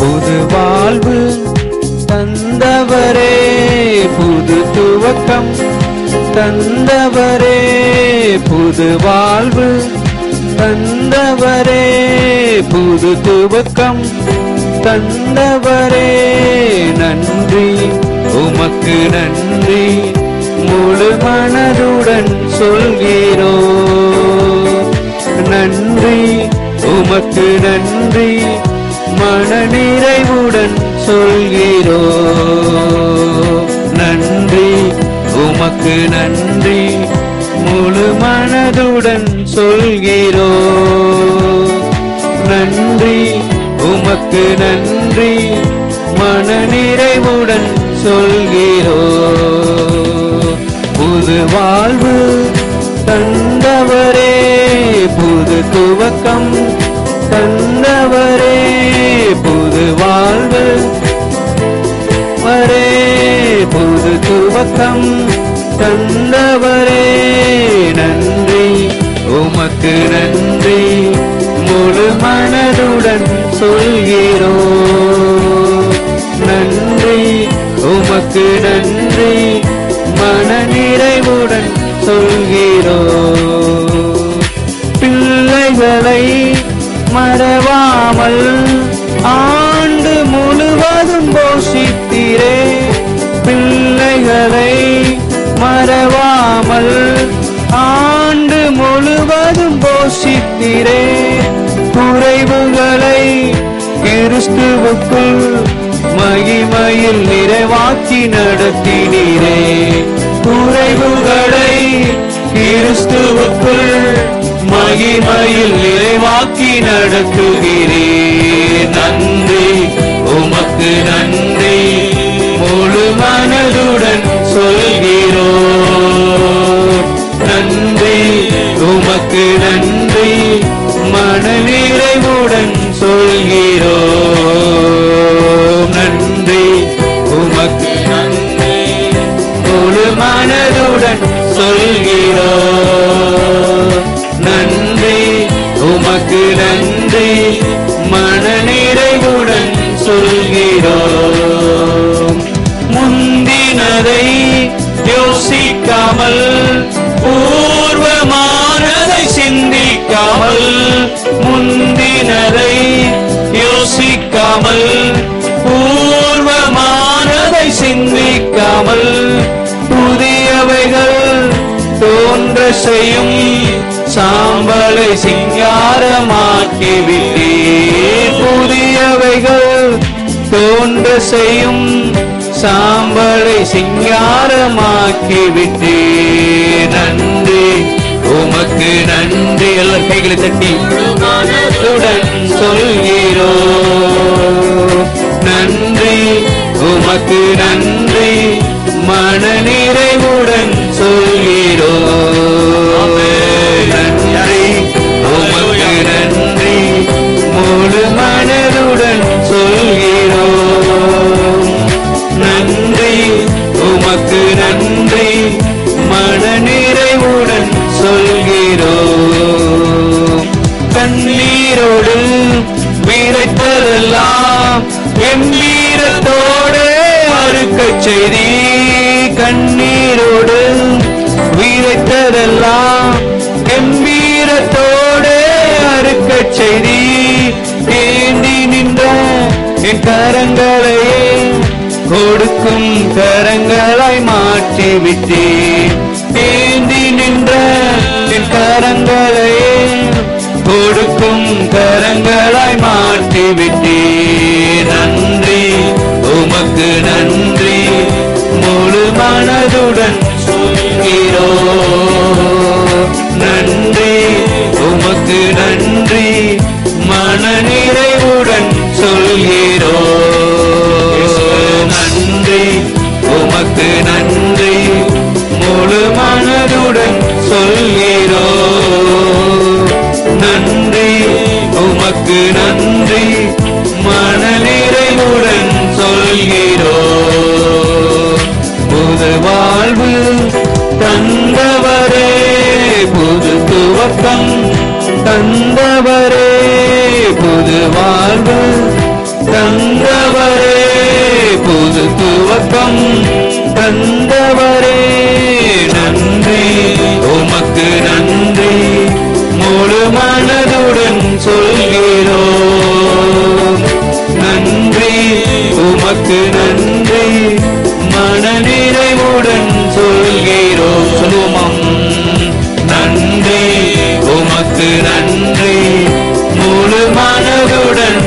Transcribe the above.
புது வாழ்வு தந்தவரே புது துவக்கம் தந்தவரே புது வாழ்வு தந்தவரே புது துவக்கம். தந்தவரே நன்றி உமக்கு நன்றி. முழு மனதுடன் சொல்கிறோ. நன்றி உமக்கு நன்றி. மன நிறைவுடன் சொல்கிறோ. நன்றி உமக்கு நன்றி. முழு மனதுடன் சொல்கிறோ. நன்றி உமக்கு நன்றி. மனநிறைவுடன் சொல்கிறோ. புது வாழ்வு தந்தவரே புது துவக்கம் தந்தவரே புது வாழ்வு வரே புது துவக்கம் தந்தவரே. நன்றி. உமக்கு நன்றி முழு மனதுடன் சொல்கிறோம் நன்றி உமக்கு நன்றி மன நிறைவுடன் சொல்கிறோம் பிள்ளைகளை மறவாமல் ஆ போஷித்தீரே குறைவுகளை கிறிஸ்துவுக்குள் மகிமையில் நிறைவாக்கி நடத்தினீரே. குறைவுகளை கிறிஸ்துவுக்குள் மகிமையில் நிறைவாக்கி நடத்துகிறே நன்றி உமக்கு நன்றி. முழு மனதுடன் உமக்கு நன்றி. மனநிறைவுடன் சொல்கிறோ நன்றி. உமக்கு நன்றி. முழு மனதுடன் சொல்கிறோ நன்றி. உமக்கு நன்றி. மனநிறைவுடன் சொல்கிறோ முந்தினதை யோசிக்காமல் பூர்வமானதை சிந்திக்காமல் புதியவைகள் தோன்ற செய்யும் சாம்பலை சிங்காரமாக்கிவிட்டீர். புதியவைகள் தோன்ற செய்யும் சாம்பலை சிங்காரமாக்கிவிட்டீர். நன்றி. கைகளை தட்டி மனதுடன் சொல்கிறோ. நன்றி உமக்கு நன்றி. மன நிறைவுடன் சொல் அறுக்கச் செய்தி கண்ணீரோடு வீரைத்ததெல்லாம் கம்பீரத்தோடு அறுக்கச் செய்தி. ஏந்தி நின்ற என் கரங்களையே கொடுக்கும் கரங்களாய் மாற்றி விட்டேன் ஏந்தி நின்ற என் கரங்களையே கொடுக்கும் கரங்களாய் மாற்றி விட்டேன் மனதுடன் சொல்கிறோ நன்றி உமக்கு நன்றி. மன நிறைவுடன் சொல்கிறோ நன்றி உமக்கு நன்றி. முழு மனதுடன் சொல்கிறோ நன்றி உமக்கு நன்றி. மன நிறைவுடன் சொல்கிறோம் வாழ்வு தந்தவரே புது துவக்கம் தந்தவரே புது வாழ்வு தந்தவரே புது துவக்கம் தந்தவரே. மனநிறைவுடன் சொல்கிறோம் சொல்லுவோமாம் நன்றி உமக்கு நன்றி. முழு மனதுடன்